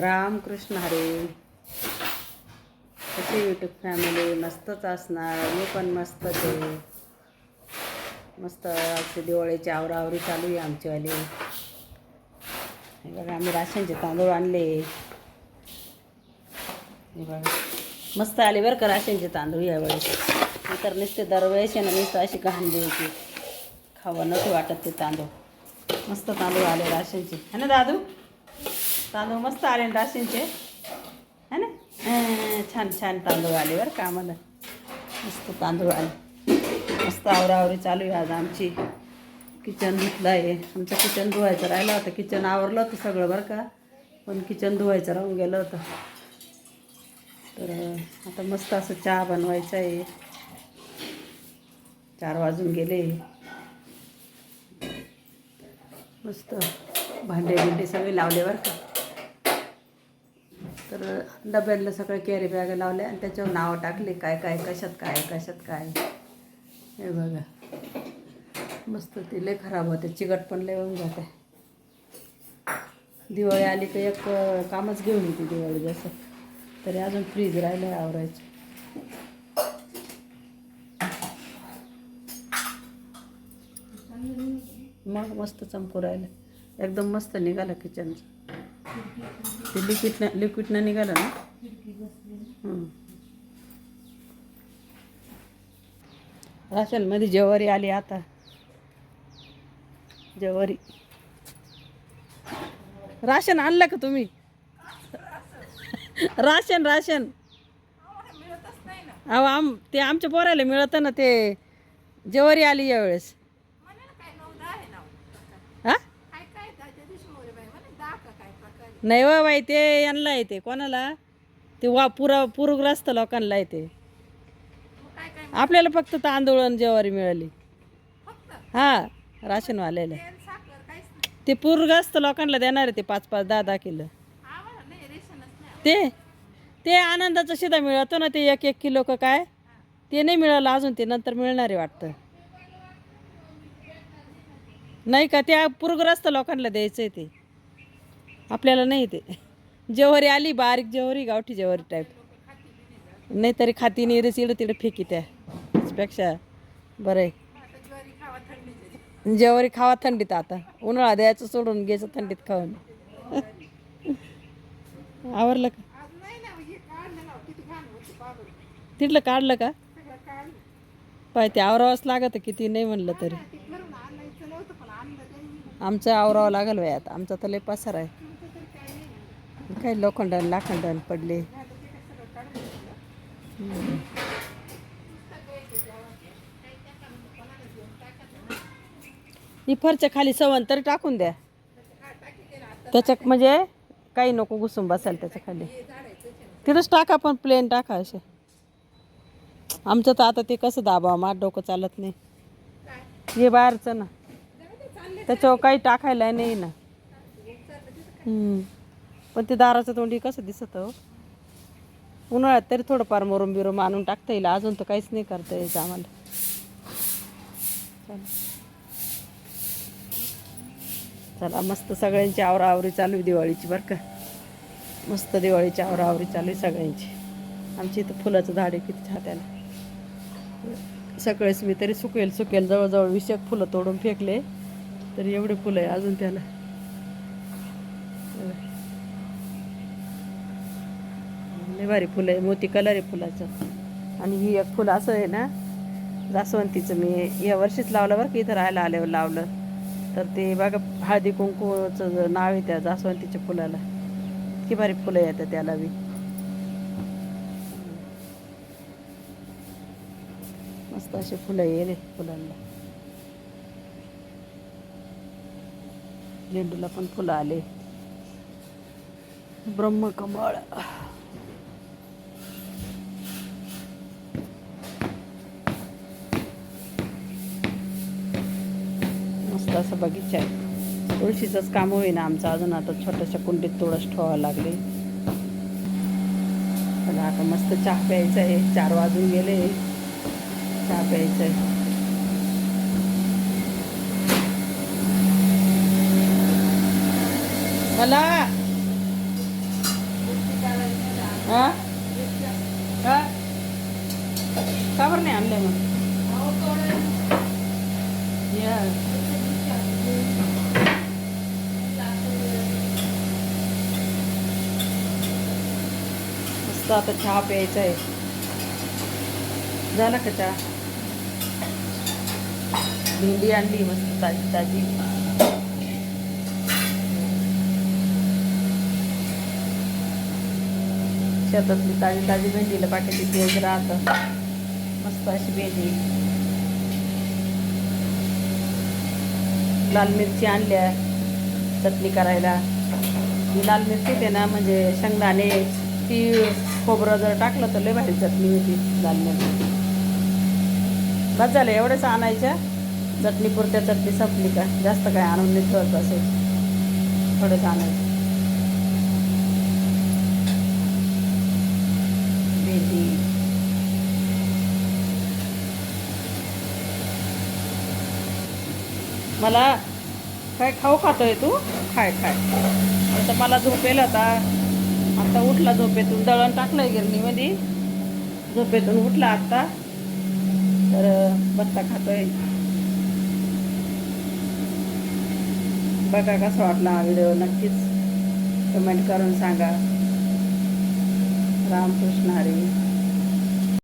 रामकृष्ण हरे. कशी YouTube family मस्तच असणार. मी पण मस्त ते मस्त आजची दिवाळीची आवरावरी चालू आहे आमचीवाली. हे बघा आम्ही राशनचे तांदूळ आणले. हे बघा. मस्त आले बरं का राशनचे तांदूळ यावेळेस तर नुसते दरवेळेस आहे ना नुसतं अशी घाण द्यायची. खावं नव्हते वाटत ते तांदूळ. मस्त तांदूळ आले राशनचे. है ना दादू? तांदूळ मस्त आले ना राशनचे है ना? छान छान तांदूळ आले बरं का आम्हाला. मस्त तांदूळ आले. मस्त आवरावरी चालू आहे आज आमची. किचन धुतलं आहे आमचं किचन धुवायचं राहिलं होतं. किचन आवरलं होतं सगळं बरं का. पण किचन धुवायचं राहून गेलं होतं. तर आता मस्त असं चहा बनवायचा आहे. चार वाजून गेले. मस्त भांडे बिंडे सगळे लावले बरं का. तर डब्यातलं सगळं कॅरी बॅग लावल्या आणि त्याच्यावर नावं टाकले काय काय कशात काय कशात काय. हे बघा. मस्त ते लय खराब होते चिकट पण लय होऊन जाते. दिवाळी आली का एक कामच घेऊन येते दिवाळी जसं. तरी अजून फ्रीज राहिलं आहे आवरायचं. मग मस्त चमकू राहिलं. एकदम मस्त निघालं किचनचं ते लिक्विडनं लिक्विडनं निघालं ना? राशनमध्ये जवारी आली आता. जवारी. राशन आणलं का तुम्ही? राशन राशन. अहो आम ते आमच्या पोरायला मिळतं ना ते. जवारी आली यावेळेस हा नाही वा बाई ते यांना येते. कोणाला? ते वा पुरा पूरग्रस्त लोकांना येते. आपल्याला फक्त तांदूळ आणि ज्वारी मिळाली. हां राशनवाल्याला. ते पूरग्रस्त लोकांना देणार आहे ते पाच पाच दहा दहा किलो. ते ते आनंदाचं शिदा मिळतो ना ते एक एक किलो का काय? ते नाही मिळालं अजून ते नंतर मिळणार आहे वाटतं. नाही का त्या पूरग्रस्त लोकांना द्यायचं आहे ते. आपल्याला नाही ते. जेवारी आली बारीक जेवारी गावठी जेवारी टाईप नाही तरी खाती नाही रेस इडं तिडं फेकी त्या. बरं आहे जेवारी खावा थंडीत आता. उन्हाळा द्यायचं सोडून घ्यायचं थंडीत खाऊन. आवरलं का? तिथलं काढलं का? पाय ते आवरावंच लागत किती नाही म्हणलं तरी. आमचं आवरावं लागल वयात आता. आमचा तर लय पसार आहे. काही लोखंडन लाखंडन पडले. ही फरच्या खाली सवन तरी टाकून द्या. त्याच्या म्हणजे काही नको घुसून बसायला त्याच्याखाली. तिथंच टाका पण प्लेन टाका असे. आमचं तर आता ते कसं दाबा मार डोकं चालत नाही. हे बाहेरचं ना. त्याच्यावर काही टाकायला नाही ना. पण ते दाराचं तोंडी कसं दिसत? उन्हाळ्यात तरी थोडंफार मोरून बिरून आणून टाकता येईल. अजून तर काहीच नाही करता यायचं आम्हाला. चला. चला मस्त सगळ्यांची आवराआवरी चालू आहे दिवाळीची बरं का. मस्त दिवाळीची आवराआवरी चालू आहे सगळ्यांची. आमची इथं फुलाचं झाड आहे किती छान त्याला. सगळेच मी तरी सुकेल सुकेल. जवळजवळ विषयक फुलं तोडून फेकले तरी एवढे फुलं आहे अजून त्याला. लय भारी फुलं आहे मोती कलर आहे फुलाचं. आणि ही एक फुलं असं आहे ना जास्वंतीचं. मी या वर्षीच लावलं बरं की इथं राहायला आल्यावर लावलं. तर ते बघा हळदी कुंकूचं नाव आहे त्या जास्वंतीच्या फुलाला. इतकी भारी फुलं येतात त्याला बी. मस्त असे फुलं येले फुलांना. झेंडूला पण फुलं आले. ब्रह्मकमळ. असं बगीचा आहे. तुळशीचंच काम होईना आमचं अजून. आता छोट्याशा कुंडीत तुळस ठेवावं लागले. चला आता मस्त चहा प्यायचा आहे. चार वाजून गेले. चहा प्यायचा आहे. मला? हा? का का बरं नाही आणलंय मग? या. मस्त आता चहा प्यायचा आहे. झाला का चहा? भेंडी आणली मस्त ताजी ताजी. शेतातली ताजी ताजी भेंडीला पाठीची पेज राहतं. मस्त अशी भेंडी. लाल मिरची आणल्या. चटणी करायला. ही लाल मिरची ते ना म्हणजे शेंगदाणे. ती खोबरं जर टाकलं तर लय भारी चटणी होती धान्याची. बस झालं एवढंच आणायच्या चटणी पुरत्या चटणी संपली का? जास्त काय आणून नाही ठेवत असेल थोडंच आणायचं. भेंडी. मला काय खाऊ खातोय तू? खाय खाय. आता मला झोपेल आता. आता उठला झोपेतून दळण टाकलंय गिरणीमध्ये. झोपेतून उठला आत्ता तर बत्ता खातोय. बघा कसा वाटला हा व्हिडिओ नक्कीच कमेंट करून सांगा. रामकृष्ण हरी.